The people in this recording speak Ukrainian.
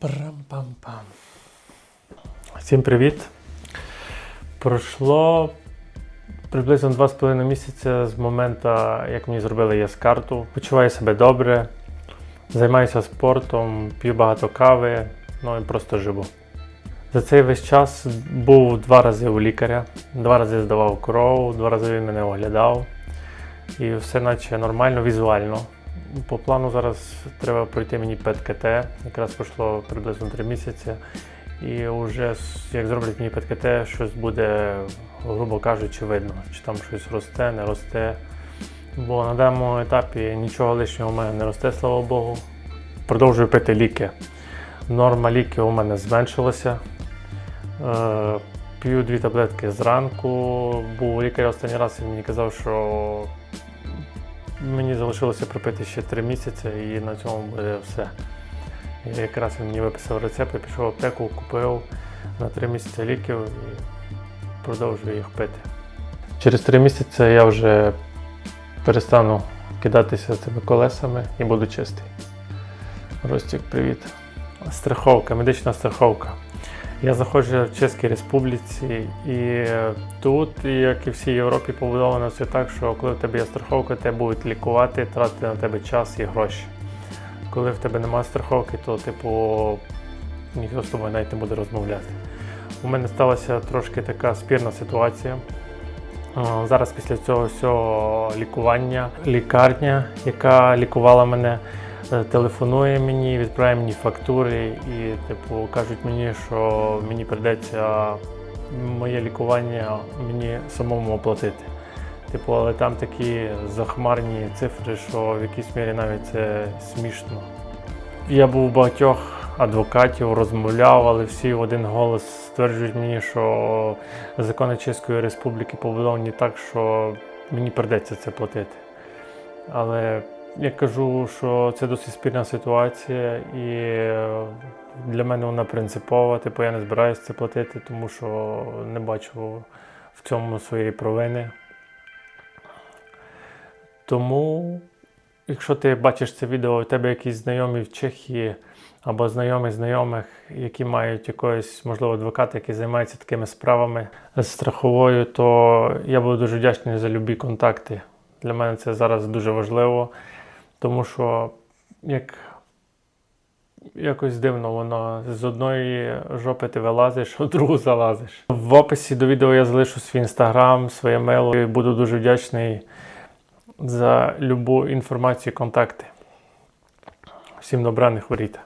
Прам-пам-пам. Всім привіт. Пройшло приблизно 2,5 місяця з моменту, як мені зробили ЄС-карту. Почуваю себе добре, займаюся спортом, п'ю багато кави, ну і просто живу. За цей весь час був два рази у лікаря, два рази здавав кров, два рази він мене оглядав. І все наче нормально візуально. По плану зараз треба пройти мені ПЕТ-КТ. Якраз пройшло приблизно 3 місяці. І вже як зроблять мені ПЕТ-КТ, щось буде, грубо кажучи, видно, чи там щось росте, не росте. Бо на даному етапі нічого лишнього у мене не росте, слава Богу. Продовжую пити ліки. Норма ліків у мене зменшилася. Е, П'ю дві таблетки зранку. Був у лікаря останній раз він мені казав, що Мені залишилося пропити ще три місяці і на цьому буде все. І якраз він мені виписав рецепт, я пішов в аптеку, купив на три місяці ліків і продовжую їх пити. Через три місяці я вже перестану кидатися цими колесами і буду чистий. Ростік, привіт. Страховка, медична страховка. Я заходжу в Чеській Республіці, і тут, як і всій Європі, побудовано все так, що коли в тебе є страховка, тебе будуть лікувати, тратити на тебе час і гроші. Коли в тебе немає страховки, то типу ніхто з тобою навіть не буде розмовляти. У мене сталася трошки така спірна ситуація. Зараз після цього всього лікування лікарня, яка лікувала мене, телефонує мені, відправляє мені фактури і, типу, кажуть мені, що мені прийдеться моє лікування мені самому оплатити. Типу, але там такі захмарні цифри, що в якійсь мірі навіть це смішно. Я був у багатьох адвокатів, розмовляв, але всі в один голос стверджують мені, що закони Чеської Республіки побудовані так, що мені прийдеться це платити. Але я кажу, що це досить спірна ситуація, і е, для мене вона принципова. Типу я не збираюся це платити, тому що не бачу в цьому своєї провини. Тому, якщо ти бачиш це відео, у тебе якісь знайомі в Чехії або знайомі знайомих, які мають якогось, можливо, адвоката, який займається такими справами з страховою, то я буду дуже вдячний за любі контакти. Для мене це зараз дуже важливо, тому що як якось дивно воно з одної жопи ти вилазиш, в другу залазиш. В описі до відео я залишу свій інстаграм, своє мейло і буду дуже вдячний за любу інформацію, контакти. Всім добра, не хворійте.